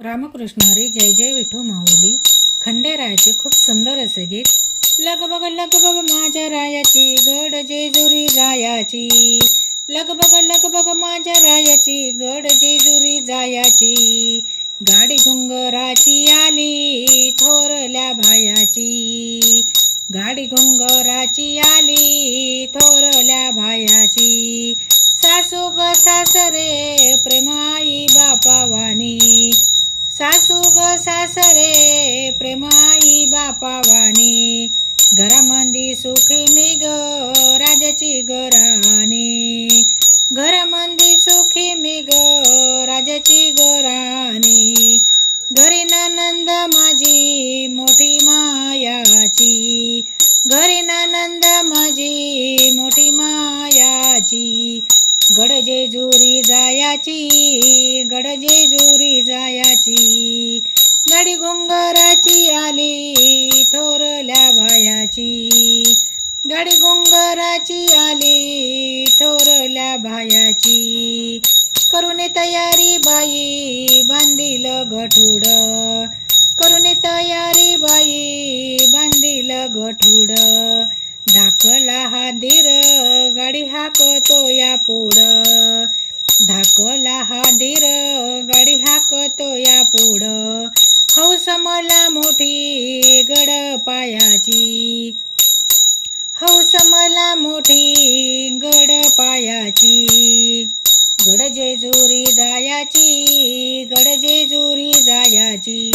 रामकृष्ण हरी जय जय विठू माऊली. खंडेरायाचे खूप सुंदर असे गीत. लगबग लगबग माझ्या रायाची गड जेजुरी जायाची. लगबग लगबग माझ्या रायाची गड जेजुरी जायाची. गाडी घुंगराची आली थोरल्या भायाची. गाडी घुंगराची आली थोरल्या भायाची. सासू ग सासरे प्रेम सासू ग सासरे प्रेमाई बापावानी. घरामंदी सुखी मी ग राजाची गराणी घरामंदी सुखी मी ग राजाची गराणी घरी नंद माझी मोठी मायाची. घरी नंद माझी मोठी मायाची. गडजेजुरी जायाची गड भायाची गाडी गोंगराची आली थोरल्या भायाची. करुने तयारी बाई बांधील गठुड. करुने तयारी बाई बांधील गठुड. धाकला हा धीर गाडी हाकतो या पुढ. धाकला हा धीर गाडी हाकतो या पुढं. पायाची गड जेजुरी जायाची गड जेजुरी जायाची.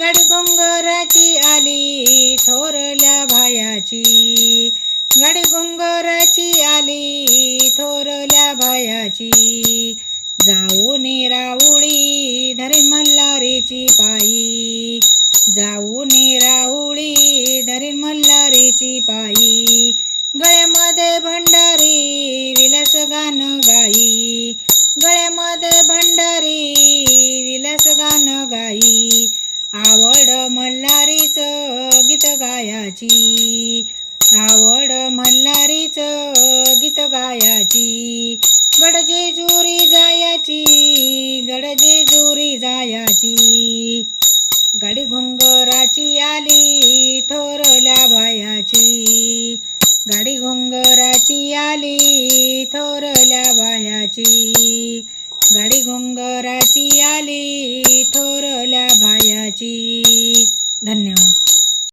गडकोंगराची आली थोरल्या भायाची. गडकोंगराची आली थोरल्या भायाची. जाऊन राऊळी धरी मल्हारीची पायी. गायाची आवड मल्हारीच गीत गायाची. गडजे जोरी जायाची गडजे जोरी जायाची. गाडी घोंगराची आली थोरल्या बायाची. गाडी घोंगराची आली थोरल्या बायाची. गाडी घोंगराची आली